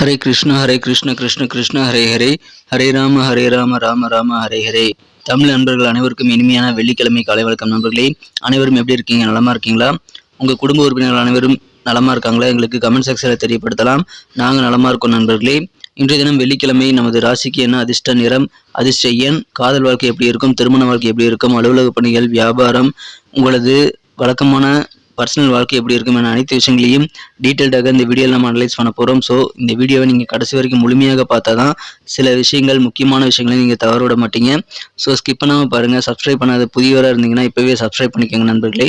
ஹரே கிருஷ்ண ஹரே கிருஷ்ண கிருஷ்ண கிருஷ்ண ஹரே ஹரே. ஹரே ராம ஹரே ராம ராம ராம ஹரே ஹரே. தமிழ் நண்பர்கள் அனைவருக்கும் இனிமையான வெள்ளிக்கிழமை காலை வழக்கம் நண்பர்களே. அனைவரும் எப்படி இருக்கீங்க? நலமா இருக்கீங்களா? உங்க குடும்ப உறுப்பினர்கள் அனைவரும் நலமா இருக்காங்களா? எங்களுக்கு கமெண்ட் செக்ஷனில் தெரியப்படுத்தலாம். நாங்கள் நலமா இருக்கோம் நண்பர்களே. இன்றைய தினம் வெள்ளிக்கிழமை நமது ராசிக்கு என்ன அதிர்ஷ்ட நிறம் அதிர்ஷ்ட எண் காதல் வாழ்க்கை எப்படி இருக்கும் திருமண வாழ்க்கை எப்படி இருக்கும் அலுவலக பணிகள் வியாபாரம் உங்களது வழக்கமான பர்சனல் வாழ்க்கை எப்படி இருக்கும் என அனைத்து விஷயங்களையும் டீட்டெயில்டாக இந்த வீடியோவில் நம்ம அனலைஸ் பண்ண போகிறோம் ஸோ இந்த வீடியோவை நீங்கள் கடைசி வரைக்கும் முழுமையாக பார்த்தா தான் சில விஷயங்கள் முக்கியமான விஷயங்களை நீங்கள் தவற விட மாட்டீங்க. ஸோ ஸ்கிப் பண்ணாமல் பாருங்கள் சப்ஸ்கிரைப் பண்ணாத புதியவராக இருந்தீங்கன்னா இப்போவே சப்ஸ்கிரைப் பண்ணிக்கோங்க நண்பர்களே.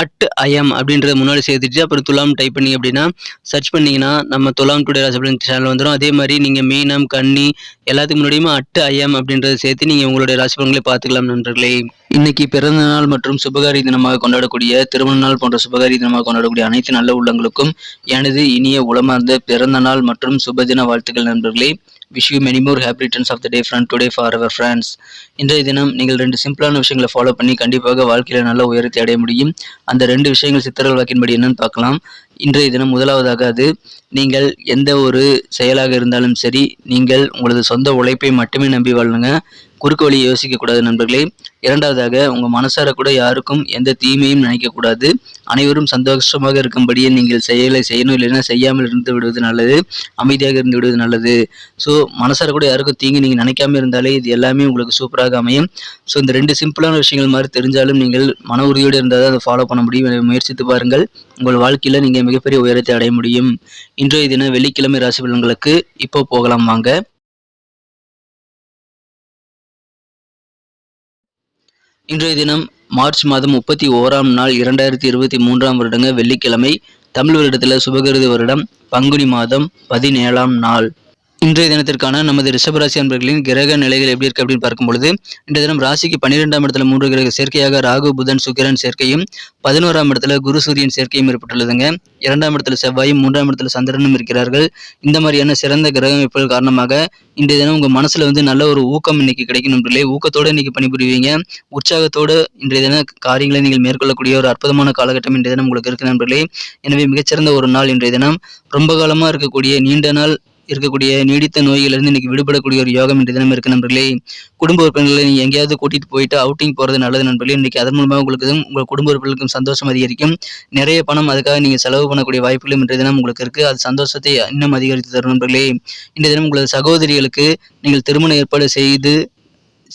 அட் ஐஎம் அப்படின்றத முன்னாடி சேர்த்துட்டு அப்புறம் துலாம் டைப் பண்ணி அப்படின்னா சர்ச் பண்ணிங்கன்னா நம்ம துலாம் டுடே ராசிபலன் சேனல் வந்துடும் அதே மாதிரி நீங்கள் மீனம் கன்னி எல்லாத்துக்கு முன்னாடியுமே அட் ஐஎம் அப்படின்றத சேர்த்து நீங்கள் உங்களுடைய ராசி பலன்களை பார்த்துக்கலாம் நண்பர்களே. இன்னைக்கு பிறந்த நாள் மற்றும் சுபகாரி தினமாக கொண்டாடக்கூடிய திருமண நாள் போன்ற சுபகாரி தினமாக கொண்டாடக்கூடிய அனைத்து நல்ல உள்ளங்களுக்கும் எனது இனிய உளமார்ந்த பிறந்த நாள் மற்றும் சுபதின வாழ்த்துக்கள் நண்பர்களே. Wish you many more happy returns of the day friend today for our friends இன்றைய தினம் நீங்கள் ரெண்டு சிம்பிளான விஷயங்களை ஃபாலோ பண்ணி கண்டிப்பாக வாழ்க்கையில் நல்ல உயரத்தை அடைய முடியும். அந்த ரெண்டு விஷயங்கள் சித்தர்கள் வாக்கின்படி என்னன்னு பார்க்கலாம். இன்றைய தினம் முதலாவதாக அது நீங்கள் எந்த ஒரு செயலாக இருந்தாலும் சரி நீங்கள் உங்களது சொந்த உழைப்பை மட்டுமே நம்பி வாழுங்க. குறுக்கு வழி யோசிக்கக்கூடாது நண்பர்களே. இரண்டாவதாக உங்கள் மனசார கூட யாருக்கும் எந்த தீமையும் நினைக்கக்கூடாது. அனைவரும் சந்தோஷமாக இருக்கும்படியே நீங்கள் செயலை செய்யணும் இல்லைன்னா செய்யாமல் இருந்து விடுவது நல்லது அமைதியாக இருந்து விடுவது நல்லது. ஸோ மனசார கூட யாருக்கும் தீங்கு நீங்கள் நினைக்காம இருந்தாலே இது எல்லாமே உங்களுக்கு சூப்பராக அமையும். ஸோ இந்த ரெண்டு சிம்பிளான விஷயங்கள் மாதிரி தெரிஞ்சாலும் நீங்கள் மன உறுதியோடு இருந்தால் தான் அதை ஃபாலோ பண்ண முடியும். முயற்சித்து பாருங்கள். உங்கள் வாழ்க்கையில் நீங்கள் மிகப்பெரிய உயரத்தை அடைய முடியும். இன்றைய தினம் வெள்ளிக்கிழமை ராசி பலன்களுக்கு இப்போ போகலாம் வாங்க. இன்றைய தினம் மார்ச் மாதம் முப்பத்தி ஓராம் நாள் இரண்டாயிரத்தி இருபத்தி மூன்றாம் வருடங்க வெள்ளிக்கிழமை. தமிழ் வருடத்தில் சுபகிருதி வருடம் பங்குனி மாதம் பதினேழாம் நாள். இன்றைய தினத்திற்கான நமது ரிஷபராசி அன்பர்களின் கிரக நிலைகள் எப்படி இருக்கு அப்படின்னு பார்க்கும் பொழுது இன்றைய தினம் ராசிக்கு பன்னிரெண்டாம் இடத்துல மூன்று கிரக சேர்க்கையாக ராகு புதன் சுக்கிரன் சேர்க்கையும் பதினோராம் இடத்துல குரு சூரியன் சேர்க்கையும் ஏற்பட்டுள்ளதுங்க. இரண்டாம் இடத்துல செவ்வாயும் மூன்றாம் இடத்துல சந்திரனும் இருக்கிறார்கள். இந்த மாதிரியான சிறந்த கிரக அமைப்புகள் காரணமாக இன்றைய தினம் உங்க மனசுல வந்து நல்ல ஒரு ஊக்கம் இன்னைக்கு கிடைக்கணும் நண்பர்களே. ஊக்கத்தோட இன்னைக்கு பணிபுரிவீங்க. உற்சாகத்தோடு இன்றைய தின காரியங்களை நீங்கள் மேற்கொள்ளக்கூடிய ஒரு அற்புதமான காலகட்டம் இன்றைய தினம் உங்களுக்கு இருக்கு நண்பர்களே. எனவே மிகச்சிறந்த ஒரு நாள் இன்றைய தினம். ரொம்ப காலமா இருக்கக்கூடிய நீண்ட நாள் இருக்கக்கூடிய நீடித்த நோய்களிலிருந்து இன்னைக்கு விடுபடக்கூடிய ஒரு யோகம் இன்றைய தினம் இருக்கு நண்பர்களே. குடும்ப உறுப்பினர்களை நீங்க எங்கேயாவது கூட்டிட்டு போயிட்டு அவுட்டிங் போறது நல்லது நண்பர்களே. இன்னைக்கு அதன் மூலமாக உங்களுக்கு உங்கள் குடும்ப உறுப்பினர்களுக்கும் சந்தோஷம் அதிகரிக்கும். நிறைய பணம் அதுக்காக நீங்க செலவு பண்ணக்கூடிய வாய்ப்புகளும் இன்றைய தினம் உங்களுக்கு இருக்கு. அது சந்தோஷத்தை இன்னும் அதிகரித்து தரும் நண்பர்களே. இன்றைய தினம் உங்களது சகோதரிகளுக்கு நீங்கள் திருமண ஏற்பாடு செய்து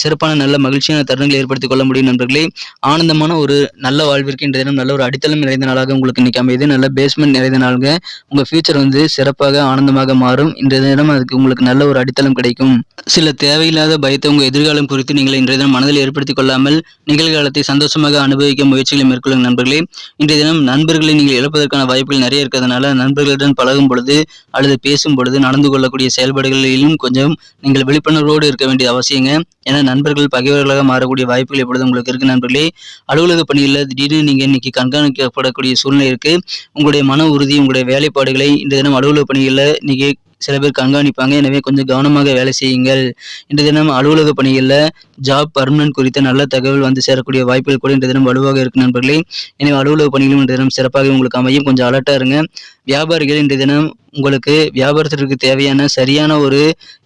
சிறப்பான நல்ல மகிழ்ச்சியான தருணங்களை ஏற்படுத்திக் கொள்ள முடியும் நண்பர்களே. ஆனந்தமான ஒரு நல்ல வாழ்விற்கு இன்றைய தினம் நல்ல ஒரு அடித்தளம் நிறைந்த நாளாக உங்களுக்கு இன்னைக்கு அமையுது. நல்ல பேஸ்மெண்ட் நிறைந்த நாளுங்க. உங்க ஃபியூச்சர் வந்து சிறப்பாக ஆனந்தமாக மாறும். இன்றைய தினம் அதுக்கு உங்களுக்கு நல்ல ஒரு அடித்தளம் கிடைக்கும். சில தேவையில்லாத பயத்தை உங்க எதிர்காலம் குறித்து நீங்கள் இன்றைய தினம் மனதில் ஏற்படுத்திக் கொள்ளாமல் நிகழ்காலத்தை சந்தோஷமாக அனுபவிக்க முயற்சிகளை மேற்கொள்ளும் நண்பர்களே. இன்றைய தினம் நண்பர்களை நீங்கள் இழப்பதற்கான வாய்ப்புகள் நிறைய இருக்கிறதுனால நண்பர்களுடன் பழகும் பொழுது அல்லது பேசும் பொழுது நடந்து கொள்ளக்கூடிய செயல்பாடுகளிலும் கொஞ்சம் நீங்கள் விழிப்புணர்வோடு இருக்க வேண்டிய அவசியங்க. ஏன்னா நண்பர்கள் பகைவர்களாக மாறக்கூடிய வாய்ப்புகள் எப்பொழுது உங்களுக்கு இருக்கு நண்பர்களே. அலுவலக பணியில் திடீர்னு நீங்கள் இன்னைக்கு கண்காணிக்கப்படக்கூடிய சூழ்நிலை இருக்கு. உங்களுடைய மன உறுதி உங்களுடைய வேலைப்பாடுகளை இந்த தினம் அலுவலக பணிகளில் இன்னைக்கு சில பேர் கண்காணிப்பாங்க. எனவே கொஞ்சம் கவனமாக வேலை செய்யுங்கள். இன்று தினம் அலுவலக பணிகளில் ஜாப் பர்மனன்ட் குறித்த நல்ல தகவல் வந்து சேரக்கூடிய வாய்ப்புகள் கூட இன்று தினம் வலுவாக இருக்கு நண்பர்களே. எனவே அலுவலக பணிகளும் இன்று தினம் சிறப்பாக உங்களுக்கு அமையும். கொஞ்சம் அலர்ட்டாக இருங்க. வியாபாரிகள் இன்றைய தினம் உங்களுக்கு வியாபாரத்திற்கு தேவையான சரியான ஒரு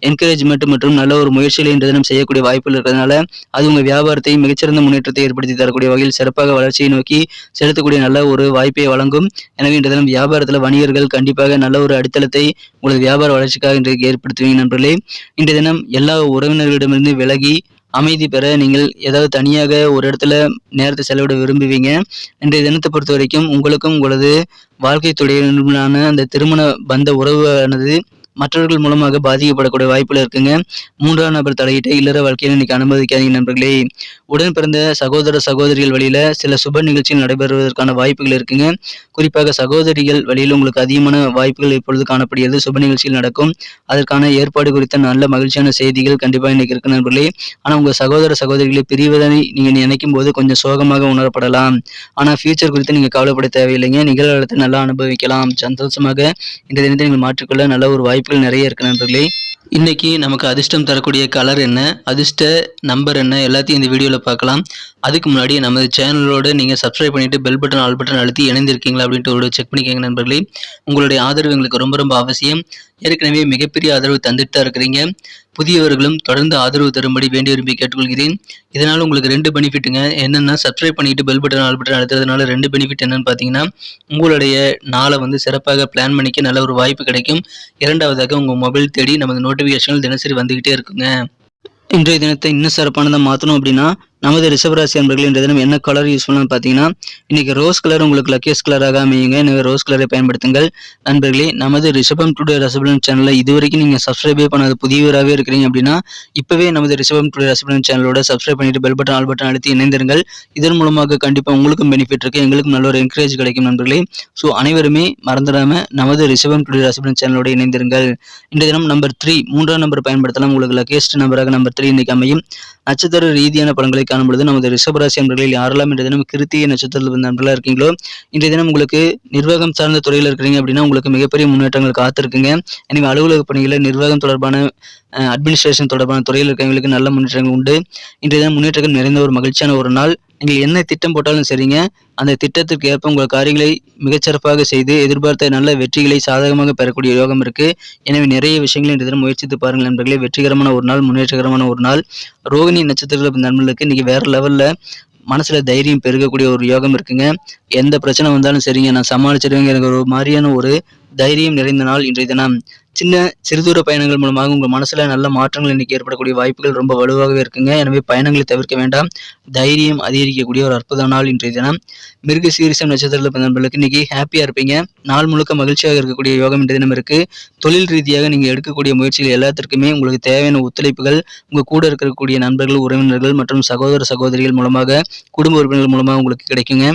என்கரேஜ்மெண்ட் மற்றும் நல்ல ஒரு முயற்சிகளை இன்று தினம் செய்யக்கூடிய வாய்ப்புகள் இருக்கிறதுனால அது உங்கள் வியாபாரத்தை மிகச்சிறந்த முன்னேற்றத்தை ஏற்படுத்தி தரக்கூடிய வகையில் சிறப்பாக வளர்ச்சியை நோக்கி செலுத்தக்கூடிய நல்ல ஒரு வாய்ப்பை வழங்கும். எனவே இன்று தினம் வியாபாரத்தில் வணிகர்கள் கண்டிப்பாக நல்ல ஒரு அடித்தளத்தை உங்களது வியாபார வளர்ச்சிக்காக இன்றைக்கு ஏற்படுத்துவீங்க நண்பர்களே. இன்றைய தினம் எல்லா உறவினர்களிடமிருந்து விலகி அமைதி பெற நீங்கள் ஏதாவது தனியாக ஒரு இடத்துல நேரத்தை செலவிட விரும்புவீங்க. இன்றைய தினத்தை பொறுத்த வரைக்கும் உங்களுக்கும் உங்களது வாழ்க்கை துணையுடனான அந்த திருமண பந்த உறவானது மற்றவர்கள் மூலமாக பாதிக்கப்படக்கூடிய வாய்ப்புகள் இருக்குங்க. மூன்றாம் நபர் தலையிட்ட இல்லற வாழ்க்கையில் இன்னைக்கு அனுமதிக்காதீங்க நண்பர்களே. உடன் பிறந்த சகோதர சகோதரிகள் வழியில சில சுப நிகழ்ச்சிகள் நடைபெறுவதற்கான வாய்ப்புகள் இருக்குங்க. குறிப்பாக சகோதரிகள் வழியில் உங்களுக்கு அதிகமான வாய்ப்புகள் இப்பொழுது காணப்படுகிறது. சுப நிகழ்ச்சிகள் நடக்கும். அதற்கான ஏற்பாடு குறித்த நல்ல மகிழ்ச்சியான செய்திகள் கண்டிப்பாக இன்னைக்கு இருக்கு நண்பர்களே. ஆனா உங்க சகோதர சகோதரிகளை பிரிவதனை நீங்க நினைக்கும் போது கொஞ்சம் சோகமாக உணரப்படலாம். ஆனா ஃபியூச்சர் குறித்து நீங்க கவலைப்பட தேவையில்லைங்க. நிகழ்காலத்தை நல்லா அனுபவிக்கலாம். சந்தோஷமாக இந்த தினத்தை நீங்கள் மாற்றிக்கொள்ள நல்ல ஒரு வாய்ப்பு வாய்ப்புகள் நிறைய இருக்கு நண்பர்களே. இன்னைக்கு நமக்கு அதிர்ஷ்டம் தரக்கூடிய கலர் என்ன அதிர்ஷ்ட நம்பர் என்ன எல்லாத்தையும் இந்த வீடியோவில் பார்க்கலாம். அதுக்கு முன்னாடி நமது சேனலோடு நீங்கள் சப்ஸ்கிரைப் பண்ணிவிட்டு பெல் பட்டன் ஆல் பட்டன் அழுத்தி இணைந்திருக்கீங்களா அப்படின்ட்டு ஒரு செக் பண்ணிக்கோங்க நண்பர்களே. உங்களுடைய ஆதரவு எங்களுக்கு ரொம்ப ரொம்ப அவசியம். ஏற்கனவே மிகப்பெரிய ஆதரவு தந்துட்டு தான் இருக்கிறீங்க. புதியவர்களும் தொடர்ந்து ஆதரவு தரும்படி வேண்டி விரும்பி கேட்டுக்கொள்கிறேன். இதனால் உங்களுக்கு ரெண்டு பெனிஃபிட்டுங்க. என்னென்னா சப்ஸ்கிரைப் பண்ணிட்டு பெல் பட்டன் ஆல் பட்டன் அழுத்துறதுனால ரெண்டு பெனிஃபிட் என்னன்னு பார்த்தீங்கன்னா உங்களுடைய நாளை வந்து சிறப்பாக பிளான் பண்ணிக்க நல்ல ஒரு வாய்ப்பு கிடைக்கும். இரண்டாவதாக உங்கள் மொபைல் தேடி நமது நோட்டிஃபிகேஷன்கள் தினசரி வந்துக்கிட்டே இருக்குங்க. இன்றைய தினத்தை இன்னும் சிறப்பானதாக மாற்றணும் அப்படின்னா நமது ரிஷபராசி அன்பர்கள் இன்றைய தினம் என்ன கலர் யூஸ் பார்த்தீங்கன்னா இன்னைக்கு ரோஸ் கலர் உங்களுக்கு லக்கியஸ் கலராக அமையுங்க. எனவே ரோஸ் கலரை பயன்படுத்துங்கள். நண்பர்களே நமது ரிஷபம் டுடே ரசபலன் சேனலை இதுவரைக்கும் நீங்கள் சப்ஸ்கிரைபே பண்ணாத புதியவராகவே இருக்கிறீங்க அப்படின்னா இப்போவே நமது ரிஷபம் டுடே ரசபலன் சேனலோட சப்ஸ்கிரைப் பண்ணிட்டு பெல் பட்டன் ஆல் பட்டன் அழுத்தி இணைந்திருங்கள். இதன் மூலமாக கண்டிப்பாக உங்களுக்கும் பெனிஃபிட் இருக்கு. எங்களுக்கும் நல்ல ஒரு என்கரேஜ் கிடைக்கும் நண்பர்களே. ஸோ அனைவருமே மறந்துடாமல் நமது ரிஷபம் டுடே ரசபலன் சேனலோட இணைந்திருங்கள். இந்த தினம் நம்பர் த்ரீ மூன்றாம் நம்பர் பயன்படுத்தலாம். உங்களுக்கு லக்கியஸ்ட் நம்பராக நம்பர் த்ரீ இன்னைக்கு அமையும். நட்சத்திர ரீதியான படங்களை காணும் பொழுது நமது ரிஷபராசி அன்பர்களில் யாரெல்லாம் இன்றைய தினம் கிருத்திய நட்சத்திரத்தில் வந்த நண்பர்களாக இருக்கீங்களோ இன்றைய தினம் உங்களுக்கு நிர்வாகம் சார்ந்த துறையில் இருக்கிறீங்க அப்படின்னா உங்களுக்கு மிகப்பெரிய முன்னேற்றங்கள் காத்திருக்குங்க. எனவே அலுவலக பணிகளில் நிர்வாகம் தொடர்பான அட்மினிஸ்ட்ரேஷன் தொடர்பான துறையில் இருக்கிறவங்களுக்கு நல்ல முன்னேற்றங்கள் உண்டு. இன்றைய தினம் முன்னேற்றங்கள் நிறைந்த ஒரு மகிழ்ச்சியான ஒரு நாள். நீங்கள் என்ன திட்டம் போட்டாலும் சரிங்க. அந்த திட்டத்திற்கு ஏற்ப உங்கள் காரியங்களை மிகச்சிறப்பாக செய்து எதிர்பார்த்த நல்ல வெற்றிகளை சாதகமாக பெறக்கூடிய யோகம் இருக்குது எனவே நிறைய விஷயங்களை இன்றைய தினம் முயற்சித்து பாருங்கள் நண்பர்களே. வெற்றிகரமான ஒரு நாள் முன்னேற்றகரமான ஒரு நாள். ரோகிணி நட்சத்திரத்தில் நண்பர்களுக்கு இன்றைக்கி வேறு லெவலில் மனசில் தைரியம் பெருகக்கூடிய ஒரு யோகம் இருக்குங்க. எந்த பிரச்சனை வந்தாலும் சரிங்க. நான் சமாளிச்சிருவேங்கிற ஒரு மாதிரியான ஒரு தைரியம் நிறைந்த நாள் இன்றைய தினம். சின்ன சிறுதூர பயணங்கள் மூலமாக உங்கள் மனசில் நல்ல மாற்றங்கள் இன்னைக்கு ஏற்படக்கூடிய வாய்ப்புகள் ரொம்ப வலுவாகவே இருக்குங்க. எனவே பயணங்களை தவிர்க்க வேண்டாம். தைரியம் அதிகரிக்கக்கூடிய ஒரு அற்புத நாள் இன்றைய தினம். மிருக சீரிசம் நட்சத்திரத்தில் பிறந்தவர்களுக்கு இன்னைக்கு ஹாப்பியாக இருப்பீங்க. நாள் முழுக்க மகிழ்ச்சியாக இருக்கக்கூடிய யோகம் இன்றைய தினம் இருக்குது தொழில் ரீதியாக நீங்கள் எடுக்கக்கூடிய முயற்சிகள் எல்லாத்திற்குமே உங்களுக்கு தேவையான ஒத்துழைப்புகள் உங்கள் கூட இருக்கக்கூடிய நண்பர்கள் உறவினர்கள் மற்றும் சகோதர சகோதரிகள் மூலமாக குடும்ப உறுப்பினர்கள் மூலமாக உங்களுக்கு கிடைக்குங்க.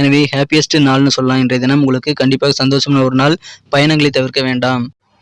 எனவே ஹாப்பியஸ்ட் நாள்னு சொல்லலாம் இன்றைய தினம். உங்களுக்கு கண்டிப்பாக சந்தோஷமான ஒரு நாள். பயணங்களை தவிர்க்க வேண்டாம்.